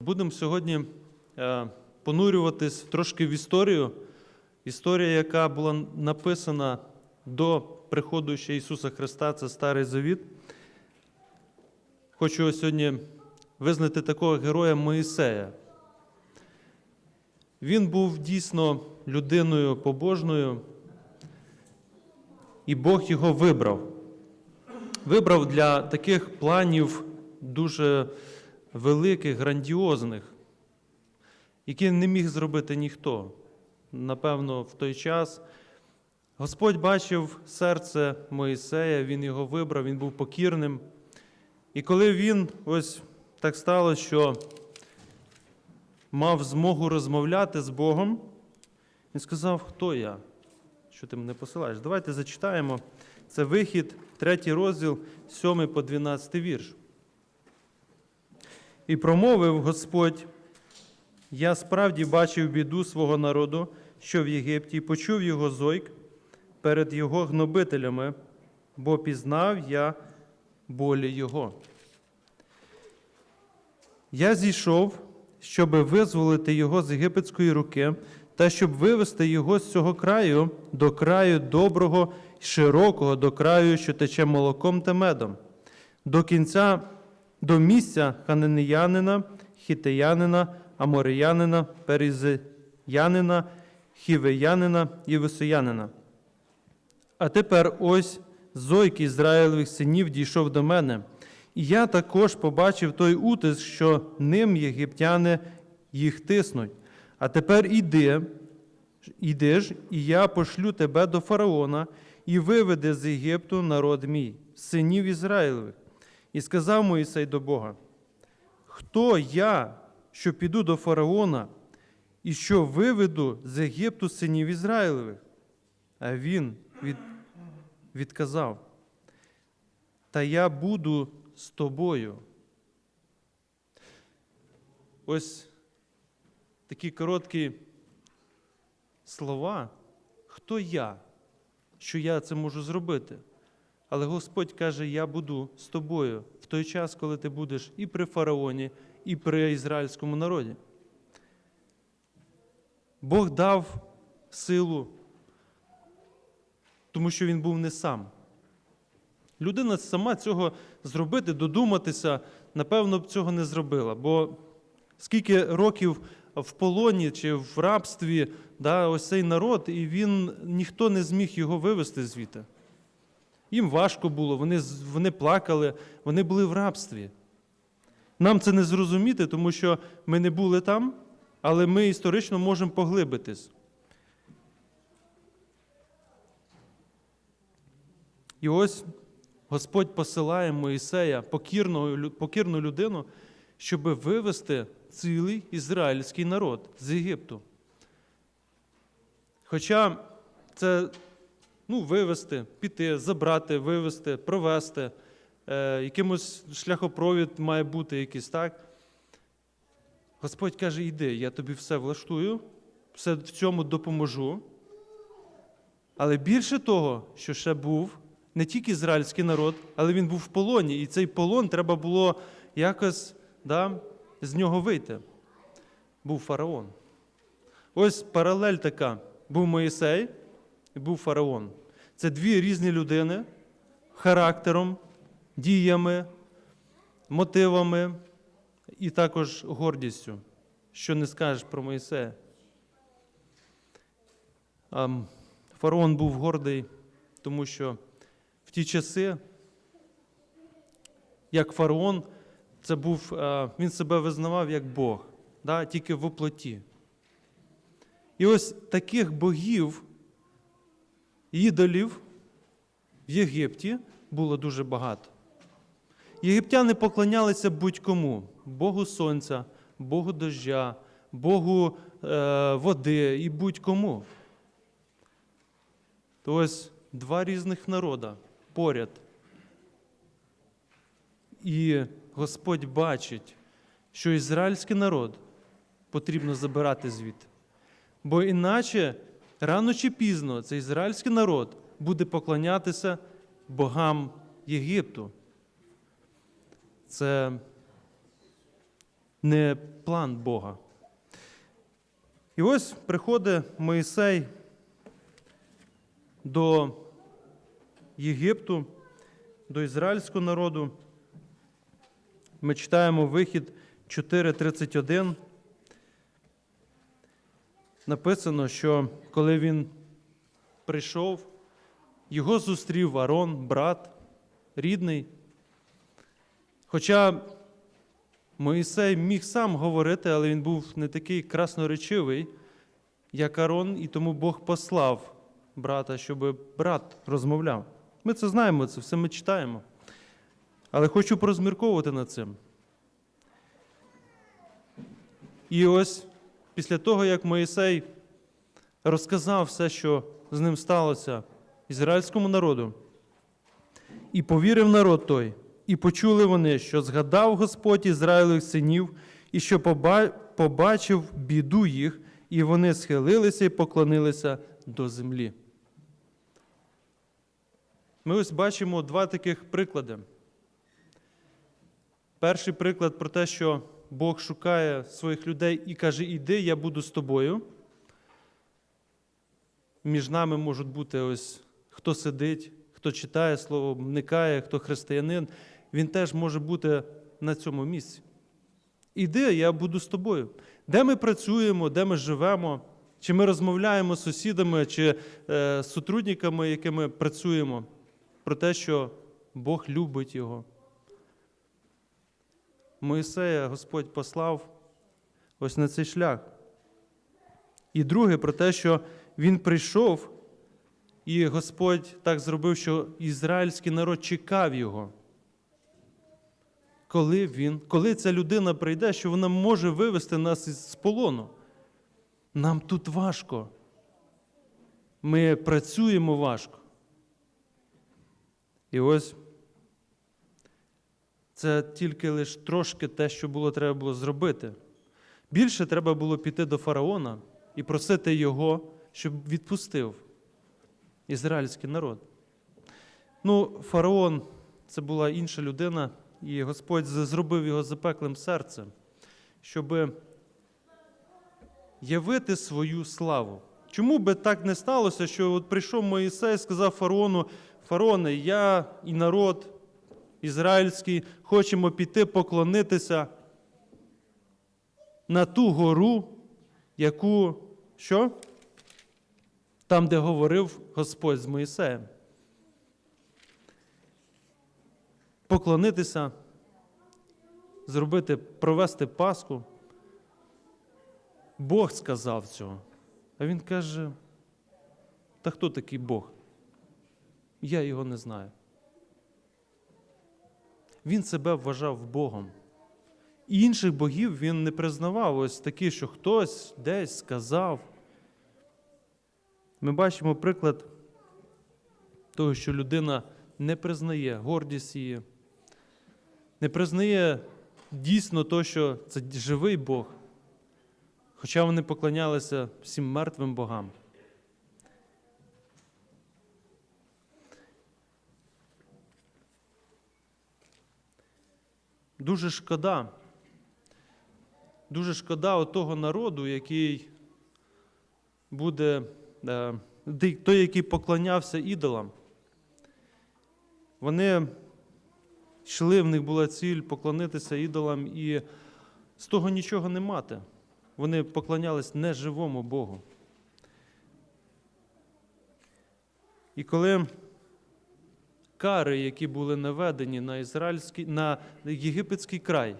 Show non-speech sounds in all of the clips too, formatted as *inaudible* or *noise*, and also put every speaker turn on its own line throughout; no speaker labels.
Будемо сьогодні е, понурюватись трошки в історію. Історія, яка була написана до приходу ще Ісуса Христа, це Старий Завіт. Хочу сьогодні визнати такого героя Моїсея. Він був дійсно людиною побожною, і Бог його вибрав. Вибрав для таких планів дуже великих, грандіозних, які не міг зробити ніхто. Напевно, в той час Господь бачив серце Моїсея, він його вибрав, він був покірним. І коли він ось так сталося, що мав змогу розмовляти з Богом, він сказав, хто я? Що ти мене посилаєш? Давайте зачитаємо. Це вихід, третій розділ, 7 по 12 вірш. І промовив Господь: Я справді бачив біду свого народу, що в Єгипті, і почув його зойк перед його гнобителями, бо пізнав я болі його. Я зійшов, щоб визволити його з єгипетської руки, та щоб вивести його з цього краю до краю доброго, й широкого, до краю, що тече молоком та медом, до кінця, до місця хананеянина, хітеянина, амореянина, перезиянина, хівеянина і висоянина. А тепер ось зойк Ізраїлевих синів дійшов до мене, і я також побачив той утиск, що ним єгиптяни їх тиснуть. А тепер іди, іди ж, і я пошлю тебе до фараона і виведе з Єгипту народ мій, синів Ізраїлевих. І сказав Моїсей до Бога: Хто я, що піду до фараона, і що виведу з Єгипту синів Ізраїлевих? А він від, відказав: Та я буду з тобою. Ось такі короткі слова. Хто я, що я це можу зробити? Але Господь каже: Я буду з тобою в той час, коли ти будеш і при фараоні, і при ізраїльському народі. Бог дав силу, тому що він був не сам. Людина сама цього зробити, додуматися, напевно, б цього не зробила. Бо скільки років в полоні чи в рабстві да, ось цей народ, і він ніхто не зміг його вивести звідти. Їм важко було, вони, вони плакали, вони були в рабстві. Нам це не зрозуміти, тому що ми не були там, але ми історично можемо поглибитись. І ось Господь посилає Моїсея, покірну, покірну людину, щоб вивести цілий ізраїльський народ з Єгипту. Хоча це ну, вивести, піти, забрати, вивести, провести, е, якимось шляхопровід має бути якийсь, так? Господь каже: йди, я тобі все влаштую, все в цьому допоможу. Але більше того, що ще був не тільки ізраїльський народ, але він був в полоні, і цей полон треба було якось да, з нього вийти. Був фараон. Ось паралель така: був Моїсей і був фараон. Це дві різні людини характером, діями, мотивами і також гордістю. Що не скажеш про Моїсея. Фараон був гордий, тому що в ті часи, як фараон, це був, е, він себе визнавав як Бог, да, тільки в оплоті. І ось таких богів, ідолів в Єгипті було дуже багато. Єгиптяни поклонялися будь-кому: Богу сонця, Богу дождя, Богу е, води і будь-кому. То ось два різних народа поряд. І Господь бачить, що ізраїльський народ потрібно забирати звідти. Бо іначе рано чи пізно цей ізраїльський народ буде поклонятися богам Єгипту. Це не план Бога. І ось приходить Моїсей до Єгипту, до ізраїльського народу. Ми читаємо вихід 4.31. Написано, що коли він прийшов, його зустрів Арон, брат, рідний. Хоча Моїсей міг сам говорити, але він був не такий красноречивий, як Арон, і тому Бог послав брата, щоб брат розмовляв. Ми це знаємо, це все ми читаємо. Але хочу порозмірковувати над цим. І ось після того, як Моїсей розказав все, що з ним сталося ізраїльському народу, і повірив народ той, і почули вони, що згадав Господь Ізраїлевих синів, і що побачив біду їх, і вони схилилися і поклонилися до землі. Ми ось бачимо два таких приклади. Перший приклад про те, що Бог шукає своїх людей і каже: Іди, я буду з тобою. Між нами можуть бути ось хто сидить, хто читає слово, вникає, хто християнин. Він теж може бути на цьому місці. Іди, я буду з тобою. Де ми працюємо, де ми живемо, чи ми розмовляємо з сусідами, чи е, з сотрудниками, якими працюємо, про те, що Бог любить його. Моїсея Господь послав ось на цей шлях. І друге про те, що він прийшов, і Господь так зробив, що ізраїльський народ чекав його. Коли він, коли ця людина прийде, що вона може вивести нас із полону. Нам тут важко. Ми працюємо важко. І ось це тільки лише трошки те, що було треба було зробити. Більше треба було піти до фараона і просити його, щоб відпустив ізраїльський народ. Ну, фараон це була інша людина, і Господь зробив його запеклим серцем, щоб явити свою славу. Чому би так не сталося, що от прийшов Моїсей і сказав фараону, фараоне, я і народ ізраїльський хочемо піти поклонитися на ту гору, яку що? Там, де говорив Господь з Моїсеєм. Поклонитися, зробити, провести Пасху. Бог сказав цього. А він каже: та хто такий Бог? Я його не знаю. Він себе вважав Богом. І інших богів він не признавав ось такі, що хтось десь сказав. Ми бачимо приклад того, що людина не признає гордість її, не признає дійсно то, що це живий Бог, хоча вони поклонялися всім мертвим богам. Дуже шкода. Дуже шкода того народу, який буде, е, той, який поклонявся ідолам. Вони йшли, в них була ціль поклонитися ідолам і з того нічого не мати. Вони поклонялись неживому Богу. І коли кари, які були наведені на ізраїльський, на єгипетський край,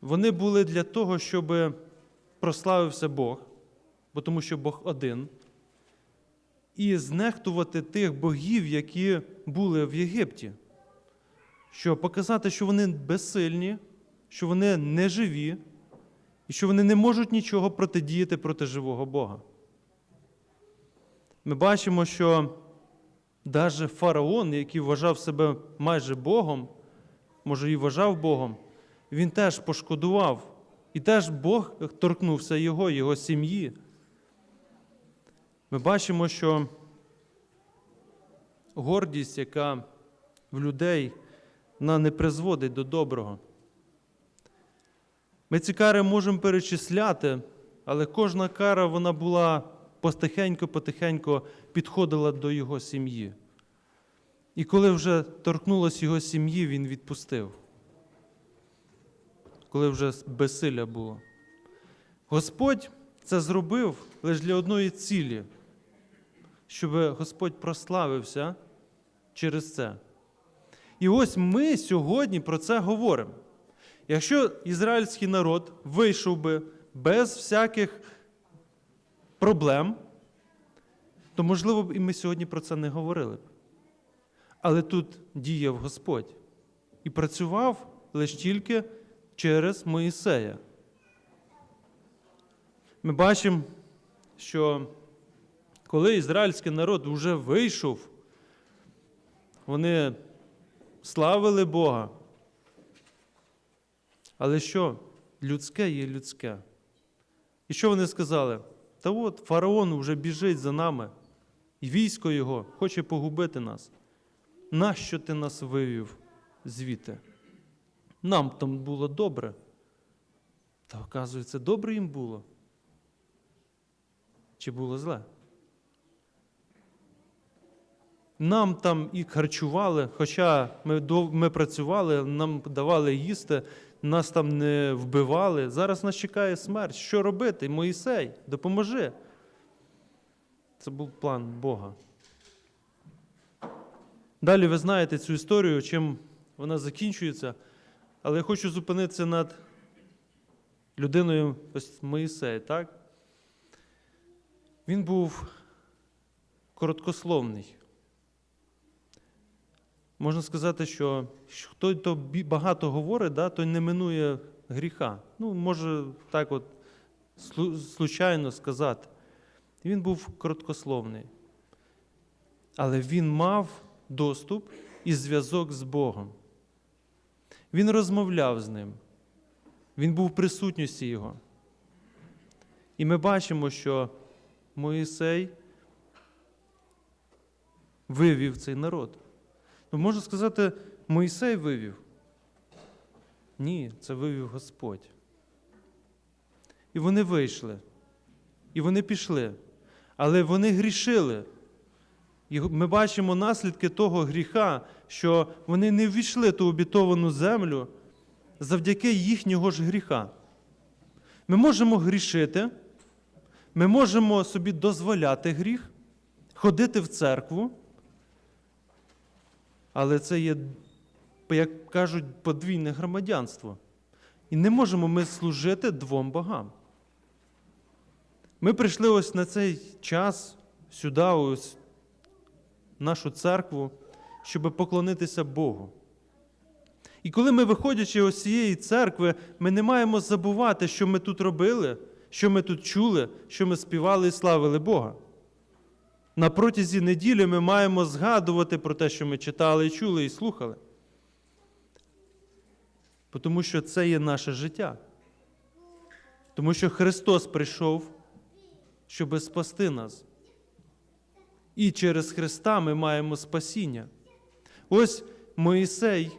вони були для того, щоб прославився Бог, бо тому що Бог один, і знехтувати тих богів, які були в Єгипті, щоб показати, що вони безсильні, що вони не живі, і що вони не можуть нічого протидіяти проти живого Бога. Ми бачимо, що навіть фараон, який вважав себе майже Богом, може і вважав Богом, він теж пошкодував. І теж Бог торкнувся його, його сім'ї. Ми бачимо, що гордість, яка в людей, вона не призводить до доброго. Ми ці кари можемо перечисляти, але кожна кара вона була потихеньку-потихеньку підходила до його сім'ї. І коли вже торкнулося його сім'ї, він відпустив. Коли вже безсилля було. Господь це зробив лише для одної цілі, щоб Господь прославився через це. І ось ми сьогодні про це говоримо. Якщо ізраїльський народ вийшов би без всяких проблем, то, можливо, б і ми сьогодні про це не говорили б. Але тут діяв Господь і працював лише тільки через Моїсея. Ми бачимо, що коли ізраїльський народ вже вийшов, вони славили Бога. Але що? Людське є людське. І що вони сказали? Та от фараон вже біжить за нами, військо його хоче погубити нас. Нащо ти нас вивів звідти? Нам там було добре. Та оказується, добре їм було. Чи було зле? Нам там і харчували, хоча ми, ми працювали, нам давали їсти, нас там не вбивали. Зараз нас чекає смерть. Що робити? Моїсей, допоможи. Це був план Бога. Далі ви знаєте цю історію, чим вона закінчується, але я хочу зупинитися над людиною ось Моїсей, так? Він був короткословний. Можна сказати, що хто то багато говорить, да, той не минує гріха. Ну, може так от случайно сказати. Він був короткословний. Але він мав доступ і зв'язок з Богом. Він розмовляв з ним. Він був в присутності Його. І ми бачимо, що Моїсей вивів цей народ. Ну, можна сказати, Моїсей вивів. Ні, це вивів Господь. І вони вийшли. І вони пішли. Але вони грішили. І ми бачимо наслідки того гріха, що вони не ввійшли ту обітовану землю завдяки їхнього ж гріха. Ми можемо грішити, ми можемо собі дозволяти гріх, ходити в церкву, але це є, як кажуть, подвійне громадянство. І не можемо ми служити двом богам. Ми прийшли ось на цей час сюди, ось нашу церкву, щоб поклонитися Богу. І коли ми, виходячи ось цієї церкви, ми не маємо забувати, що ми тут робили, що ми тут чули, що ми співали і славили Бога. На протязі неділі ми маємо згадувати про те, що ми читали чули і слухали. Тому що це є наше життя. Тому що Христос прийшов, щоб спасти нас. І через Христа ми маємо спасіння. Ось Моїсей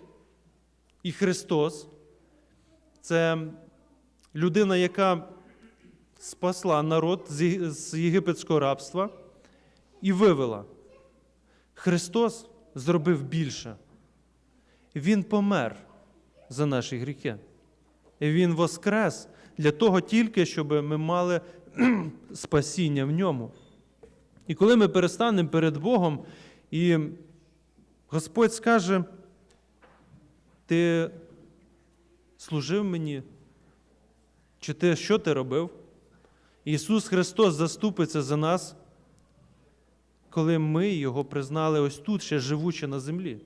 і Христос це людина, яка спасла народ з єгипетського рабства і вивела. Христос зробив більше. Він помер за наші гріхи. Він воскрес для того тільки, щоб ми мали *clears throat* спасіння в ньому. І коли ми перестанемо перед Богом, і Господь скаже, ти служив мені, чи ти що ти робив? Ісус Христос заступиться за нас, коли ми Його признали ось тут, ще живучи на землі.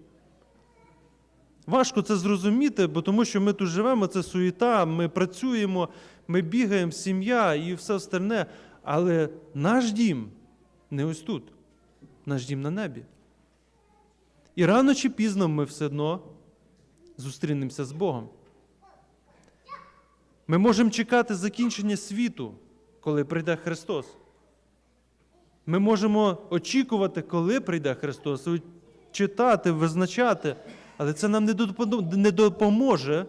Важко це зрозуміти, бо тому що ми тут живемо, це суєта, ми працюємо, ми бігаємо, сім'я і все остальне. Але наш дім не ось тут, наш дім на небі. І рано чи пізно ми все одно зустрінемося з Богом. Ми можемо чекати закінчення світу, коли прийде Христос. Ми можемо очікувати, коли прийде Христос, читати, визначати, але це нам не допоможе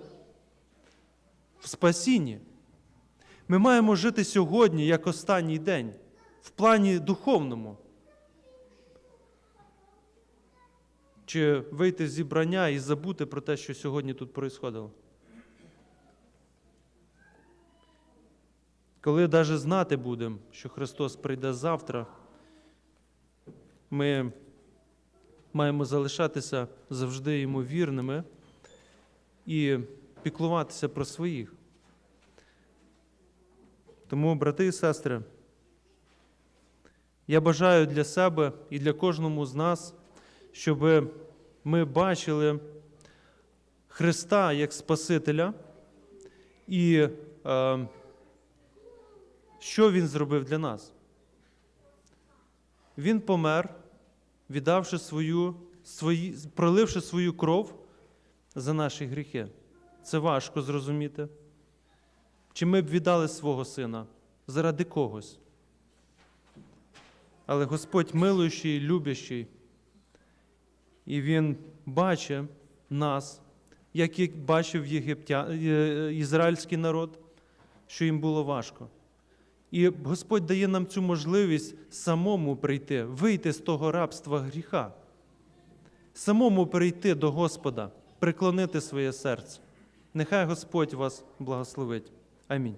в спасінні. Ми маємо жити сьогодні як останній день в плані духовному. Чи вийти з зібрання і забути про те, що сьогодні тут происходило? Коли навіть знати будемо, що Христос прийде завтра, ми маємо залишатися завжди йому вірними і піклуватися про своїх. Тому, брати і сестри, я бажаю для себе і для кожному з нас, щоб ми бачили Христа як Спасителя і е, що Він зробив для нас. Він помер, віддавши свою, свої, проливши свою кров за наші гріхи. Це важко зрозуміти. Чи ми б віддали свого сина заради когось? Але Господь милуючий, любящий, і Він бачить нас, як і бачив єгиптя... е, ізраїльський народ, що їм було важко. І Господь дає нам цю можливість самому прийти, вийти з того рабства гріха, самому прийти до Господа, приклонити своє серце. Нехай Господь вас благословить. Амінь.